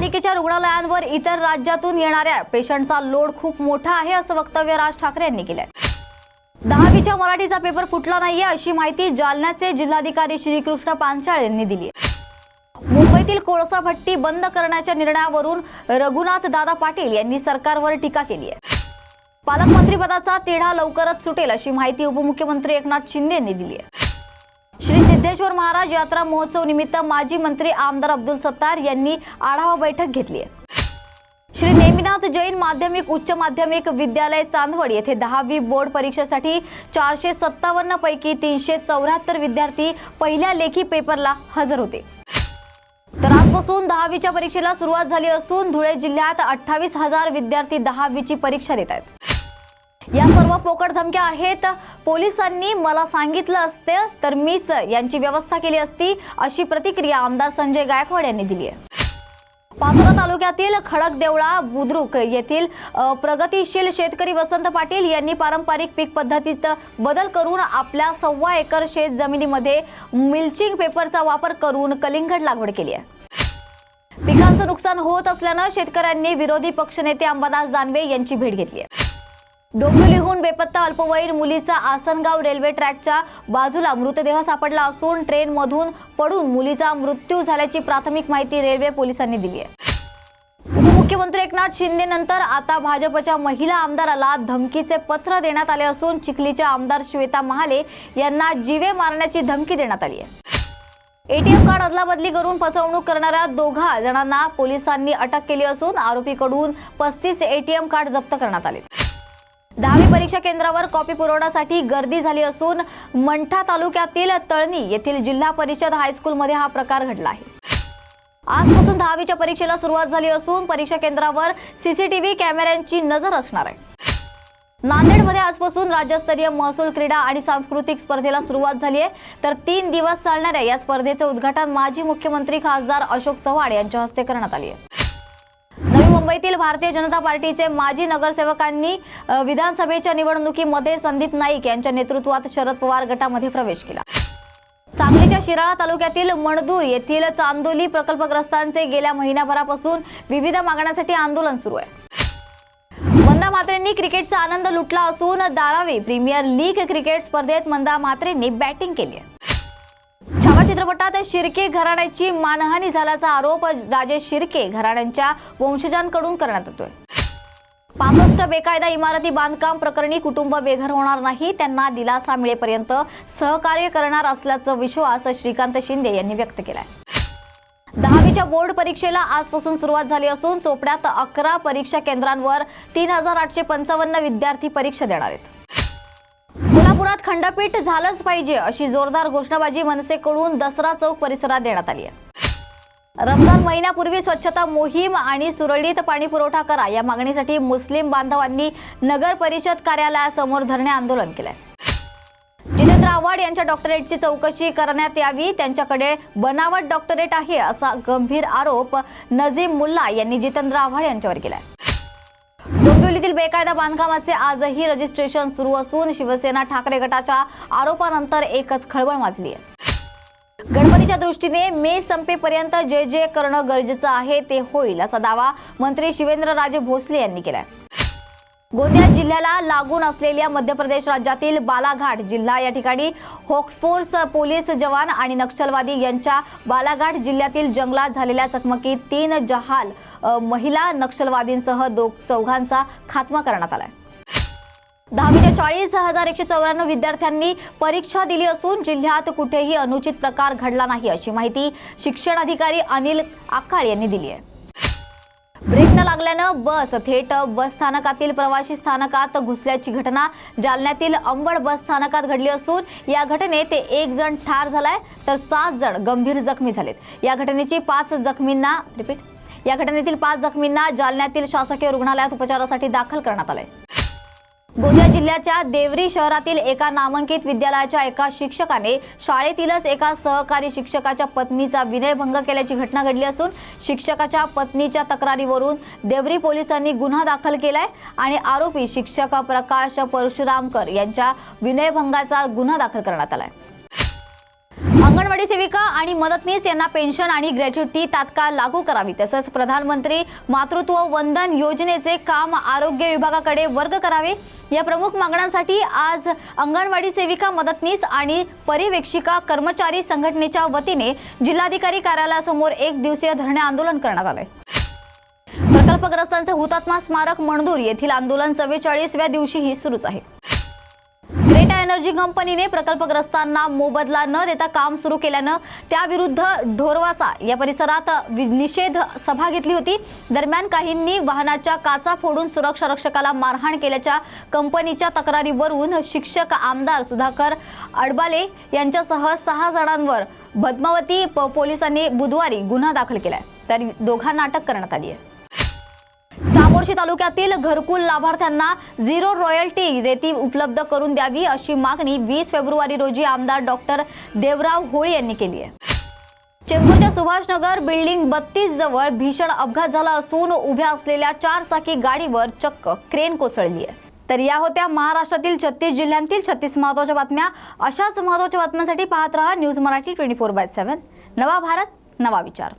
महापालिकेच्या रुग्णालयांवर इतर राज्यातून येणाऱ्या पेशंटचा लोड खूप मोठा आहे असं वक्तव्य राज ठाकरे यांनी केलंय. दहावीच्या मराठीचा पेपर फुटला नाहीये अशी माहिती जालन्याचे जिल्हाधिकारी श्रीकृष्ण पांचाळ यांनी दिली मुंबईतील कोळसा भट्टी बंद करण्याच्या निर्णयावरून रघुनाथ दादा पाटील यांनी सरकारवर टीका केली आहे पालकमंत्रीपदाचा तिढा लवकरच सुटेल अशी माहिती उपमुख्यमंत्री एकनाथ शिंदे यांनी दिली आहे श्री सिद्धेश्वर महाराज यात्रा महोत्सव निमित्त माजी मंत्री आमदार अब्दुल सत्तार यांनी आढावा बैठक घेतली आहे. श्री नेमिनाथ जैन माध्यमिक उच्च माध्यमिक विद्यालय चांदवड येथे दहावी बोर्ड परीक्षेसाठी चारशे सत्तावन्न पैकी तीनशे चौऱ्याहत्तर विद्यार्थी पहिल्या लेखी पेपरला हजर होते. तर आजपासून दहावीच्या परीक्षेला सुरुवात झाली असून धुळे जिल्ह्यात अठ्ठावीस हजार विद्यार्थी दहावीची परीक्षा देत आहेत. या सर्व पोकड धमक्या आहेत. पोलिसांनी मला सांगितलं असते तर मीच यांची व्यवस्था केली असती अशी प्रतिक्रिया आमदार संजय गायकवाड यांनी दिली आहे. पाचोरा तालुक्यातील खडक देवळा बुद्रुक येथील प्रगतीशील प्रगतिशील शेतकरी वसंत पाटील यांनी पारंपरिक पीक पद्धतीत बदल करून आपल्या सव्वा एकर शेत जमिनीमध्ये मिल्चिंग पेपरचा वापर करून कलिंगड लागवड केली आहे. पिकांचं नुकसान होत असल्यानं शेतकऱ्यांनी विरोधी पक्षनेते अंबादास दानवे यांची भेट घेतली आहे. डोंबिवलीहून बेपत्ता अल्पवयीन मुलीचा आसनगाव रेल्वे ट्रॅकच्या बाजूला मृतदेह सापडला असून ट्रेनमधून पडून मुलीचा मृत्यू झाल्याची प्राथमिक माहिती रेल्वे पोलिसांनी दिली आहे. मुख्यमंत्री एकनाथ शिंदे नंतर आता भाजपच्या महिला आमदाराला धमकीचे पत्र देण्यात आले असून चिखलीच्या आमदार श्वेता महाले यांना जीवे मारण्याची धमकी देण्यात आली आहे. एटीएम कार्ड अदलाबदली करून फसवणूक करणाऱ्या दोघा जणांना पोलिसांनी अटक केली असून आरोपीकडून पस्तीस एटीएम कार्ड जप्त करण्यात आले. दहावी परीक्षा केंद्रावर कॉपी पुरवण्यासाठी गर्दी झाली असून मंठा तालुक्यातील तळणी येथील जिल्हा परिषद हायस्कूलमध्ये हा प्रकार घडला आहे. आजपासून दहावीच्या परीक्षेला सुरुवात झाली असून परीक्षा केंद्रावर सीसीटीव्ही कॅमेऱ्यांची नजर असणार आहे. नांदेडमध्ये आजपासून राज्यस्तरीय महसूल क्रीडा आणि सांस्कृतिक स्पर्धेला सुरुवात झाली आहे. तर तीन दिवस चालणाऱ्या या स्पर्धेचे उद्घाटन माजी मुख्यमंत्री खासदार अशोक चव्हाण यांच्या हस्ते करण्यात आले आहे. मुंबईतील भारतीय जनता पार्टीचे माजी नगरसेवकांनी विधानसभेच्या निवडणुकीमध्ये संदीप नाईक यांच्या नेतृत्वात शरद पवार गटामध्ये प्रवेश केला. सांगलीच्या शिराळा तालुक्यातील मणदूर येथील चांदोली प्रकल्पग्रस्तांचे गेल्या महिन्याभरापासून विविध मागण्यांसाठी आंदोलन सुरू आहे. मंदा म्हात्रेंनी क्रिकेटचा आनंद लुटला असून दारावी प्रीमियर लीग क्रिकेट स्पर्धेत मंदा म्हात्रेंनी बॅटिंग केली आहे. चित्रपटात शिर्के घराण्याची मानहानी झाल्याचा आरोप राजेश शिर्के घराण्यांच्या वंशजांकडून करण्यात येतोय. पासष्ट बेकायदा इमारती बांधकाम प्रकरणी कुटुंब बेघर होणार नाही त्यांना दिलासा मिळेपर्यंत सहकार्य करणार असल्याचा विश्वास श्रीकांत शिंदे यांनी व्यक्त केलाय. दहावीच्या बोर्ड परीक्षेला आजपासून सुरुवात झाली असून चोपड्यात अकरा परीक्षा केंद्रांवर तीन हजार आठशे पंचावन्न विद्यार्थी परीक्षा देणार आहेत. नागपुरात खंडपीठ झालंच पाहिजे अशी जोरदार घोषणाबाजी मनसेकडून दसरा चौक परिसरात देण्यात आली आहे. रमजान महिन्यापूर्वी स्वच्छता मोहीम आणि सुरळीत पाणी पुरवठा करा या मागणीसाठी मुस्लिम बांधवांनी नगर परिषद कार्यालयासमोर धरणे आंदोलन केलंय. जितेंद्र आव्हाड यांच्या डॉक्टरेटची चौकशी करण्यात यावी त्यांच्याकडे बनावट डॉक्टरेट आहे असा गंभीर आरोप नजीम मुल्ला यांनी जितेंद्र आव्हाड यांच्यावर केलाय. डोंबिवलीतील बेकायदा बांधकामाचे आजही रजिस्ट्रेशन सुरू असून शिवसेना ठाकरे गटाच्या आरोपानंतर एकच खळबळ माजली आहे गणपतीच्या दृष्टीने मे संपेपर्यंत जे जे करणं गरजेचं आहे ते होईल असा दावा मंत्री शिवेंद्रराजे भोसले यांनी केलाय. गोंदिया जिल्ह्याला लागून असलेल्या मध्य प्रदेश राज्यातील बालाघाट जिल्हा या ठिकाणी हॉक्सफोर्स पोलीस जवान आणि नक्षलवादी यांच्या बालाघाट जिल्ह्यातील जंगलात झालेल्या चकमकीत तीन जहाल महिला नक्षलवादींसह दो चौघांचा खात्मा करण्यात आलाय. दहावीच्या चाळीस हजार एकशे चौऱ्याण्णव विद्यार्थ्यांनी परीक्षा दिली असून जिल्ह्यात कुठेही अनुचित प्रकार घडला नाही अशी माहिती शिक्षण अधिकारी अनिल आकाळ यांनी दिली आहे. ब्रेक लागल्यानं बस थेट बस स्थानकातील प्रवाशी स्थानकात घुसल्याची घटना जालन्यातील अंबड बस स्थानकात घडली असून या घटनेत एक जण ठार झालाय तर सात जण गंभीर जखमी झालेत. या घटनेची पाच जखमींना रिपीट या घटनेतील पाच जखमींना जालन्यातील शासकीय रुग्णालयात उपचारासाठी दाखल करण्यात आलंय. गोंदिया जिल्ह्याच्या देवरी शहरातील एका नामांकित विद्यालयाच्या एका शिक्षकाने शाळेतीलच एका सहकारी शिक्षकाच्या पत्नीचा विनयभंग केल्याची घटना घडली असून शिक्षकाच्या पत्नीच्या तक्रारीवरून देवरी पोलिसांनी गुन्हा दाखल केलाय आणि आरोपी शिक्षक प्रकाश परशुरामकर यांच्या विनयभंगाचा गुन्हा दाखल करण्यात आलाय. अंगणवाडी सेविका आणि मदतनीस यांना पेन्शन आणि ग्रॅच्युटी तात्काळ लागू करावी. तसंच प्रधानमंत्री मातृत्व वंदन योजनेचे काम आरोग्य विभागाकडे वर्ग करावे. या प्रमुख मागण्यांसाठी आज अंगणवाडी सेविका मदतनीस आणि परिवेक्षिका कर्मचारी संघटनेच्या वतीने जिल्हाधिकारी कार्यालयासमोर एक दिवसीय धरणे आंदोलन करण्यात आले प्रकल्पग्रस्तांचे हुतात्मा स्मारक मणदूर येथील आंदोलन चव्वेचाळीसव्या दिवशीही सुरूच आहे. एनर्जी कंपनीने प्रकल्पग्रस्तांना मोबदला न देता काम सुरू केल्यानं त्याविरुद्ध ढोरवासा या परिसरात वि- निषेध सभा घेतली होती. दरम्यान काहींनी वाहनाच्या काचा फोडून सुरक्षा रक्षकाला मारहाण केल्याच्या कंपनीच्या तक्रारीवरून शिक्षक आमदार सुधाकर अडबाले यांच्यासह सहा जणांवर पद्मावती प- पोलिसांनी बुधवारी गुन्हा दाखल केलाय. तर दोघांना अटक करण्यात आली आहे. मोर्शी तालुक्यातील घरकुल लाभार्थ्यांना झिरो रॉयल्टी रेती उपलब्ध करून द्यावी अशी मागणी वीस फेब्रुवारी रोजी आमदार डॉक्टर देवराव होळी यांनी केली आहे. चेंबूरच्या सुभाषनगर बिल्डिंग बत्तीस जवळ भीषण अपघात झाला असून उभ्या असलेल्या चार चाकी गाडीवर चक्क क्रेन कोसळली आहे. तर या होत्या महाराष्ट्रातील छत्तीस जिल्ह्यांतील छत्तीस महत्त्वाच्या बातम्या. अशाच महत्त्वाच्या बातम्यांसाठी पाहत रहा news Marathi twenty four by seven. नवा भारत नवा विचार.